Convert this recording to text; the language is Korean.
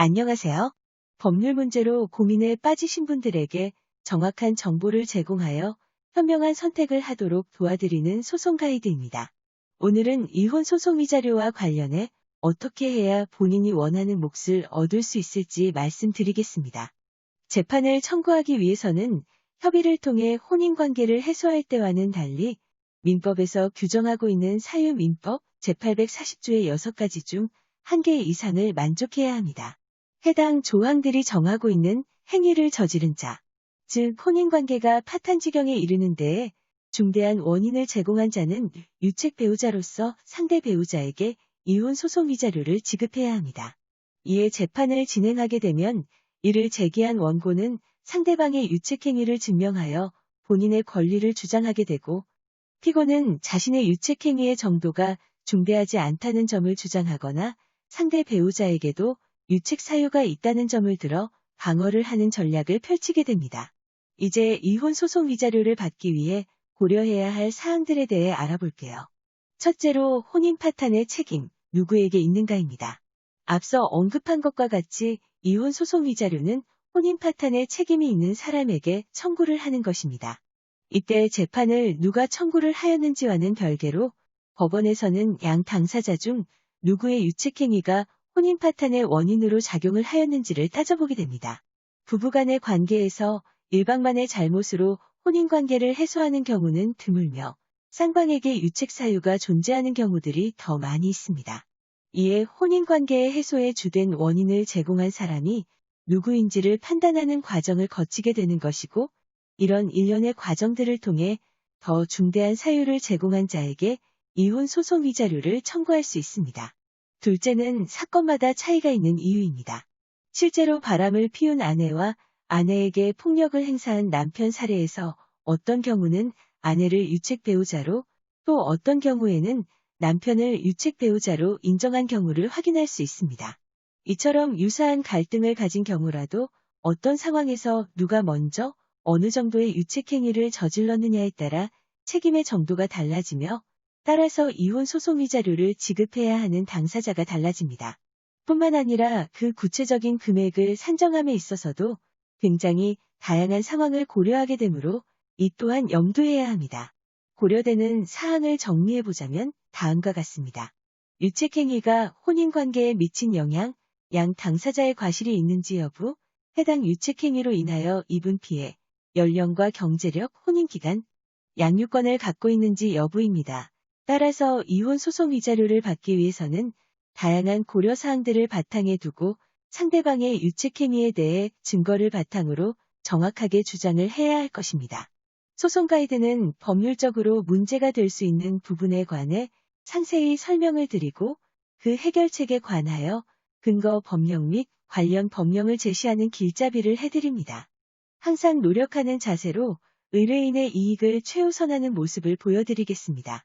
안녕하세요. 법률 문제로 고민에 빠지신 분들에게 정확한 정보를 제공하여 현명한 선택을 하도록 도와드리는 소송 가이드입니다. 오늘은 이혼 소송 위자료와 관련해 어떻게 해야 본인이 원하는 몫을 얻을 수 있을지 말씀드리겠습니다. 재판을 청구하기 위해서는 협의를 통해 혼인관계를 해소할 때와는 달리 민법에서 규정하고 있는 사유민법 제840조의 6가지 중한개 이상을 만족해야 합니다. 해당 조항들이 정하고 있는 행위를 저지른 자, 즉 혼인관계가 파탄 지경에 이르는 데에 중대한 원인을 제공한 자는 유책 배우자로서 상대 배우자에게 이혼 소송 위자료를 지급해야 합니다. 이에 재판을 진행하게 되면 이를 제기한 원고는 상대방의 유책 행위를 증명하여 본인의 권리를 주장하게 되고 피고는 자신의 유책 행위의 정도가 중대하지 않다는 점을 주장하거나 상대 배우자에게도 유책 사유가 있다는 점을 들어 방어를 하는 전략을 펼치게 됩니다. 이제 이혼 소송 위자료를 받기 위해 고려해야 할 사항들에 대해 알아볼게요. 첫째로 혼인 파탄의 책임, 누구에게 있는가입니다. 앞서 언급한 것과 같이 이혼 소송 위자료는 혼인 파탄의 책임이 있는 사람에게 청구를 하는 것입니다. 이때 재판을 누가 청구를 하였는지와는 별개로 법원에서는 양 당사자 중 누구의 유책행위가 혼인 파탄의 원인으로 작용을 하였는지를 따져보게 됩니다. 부부간의 관계에서 일방만의 잘못으로 혼인관계를 해소하는 경우는 드물며 쌍방에게 유책 사유가 존재하는 경우들이 더 많이 있습니다. 이에 혼인관계의 해소에 주된 원인을 제공한 사람이 누구인지를 판단하는 과정을 거치게 되는 것이고 이런 일련의 과정들을 통해 더 중대한 사유를 제공한 자에게 이혼 소송 위자료를 청구할 수 있습니다. 둘째는 사건마다 차이가 있는 이유입니다. 실제로 바람을 피운 아내와 아내에게 폭력을 행사한 남편 사례에서 어떤 경우는 아내를 유책 배우자로 또 어떤 경우에는 남편을 유책 배우자로 인정한 경우를 확인할 수 있습니다. 이처럼 유사한 갈등을 가진 경우라도 어떤 상황에서 누가 먼저 어느 정도의 유책행위를 저질렀느냐에 따라 책임의 정도가 달라지며 따라서 이혼 소송 위자료를 지급해야 하는 당사자가 달라집니다. 뿐만 아니라 그 구체적인 금액을 산정함에 있어서도 굉장히 다양한 상황을 고려하게 되므로 이 또한 염두해야 합니다. 고려되는 사항을 정리해보자면 다음과 같습니다. 유책행위가 혼인관계에 미친 영향, 양 당사자의 과실이 있는지 여부, 해당 유책행위로 인하여 입은 피해, 연령과 경제력, 혼인기간, 양육권을 갖고 있는지 여부입니다. 따라서 이혼 소송 위자료를 받기 위해서는 다양한 고려 사항들을 바탕에 두고 상대방의 유책 행위에 대해 증거를 바탕으로 정확하게 주장을 해야 할 것입니다. 소송 가이드는 법률적으로 문제가 될 수 있는 부분에 관해 상세히 설명을 드리고 그 해결책에 관하여 근거 법령 및 관련 법령을 제시하는 길잡이를 해드립니다. 항상 노력하는 자세로 의뢰인의 이익을 최우선하는 모습을 보여드리겠습니다.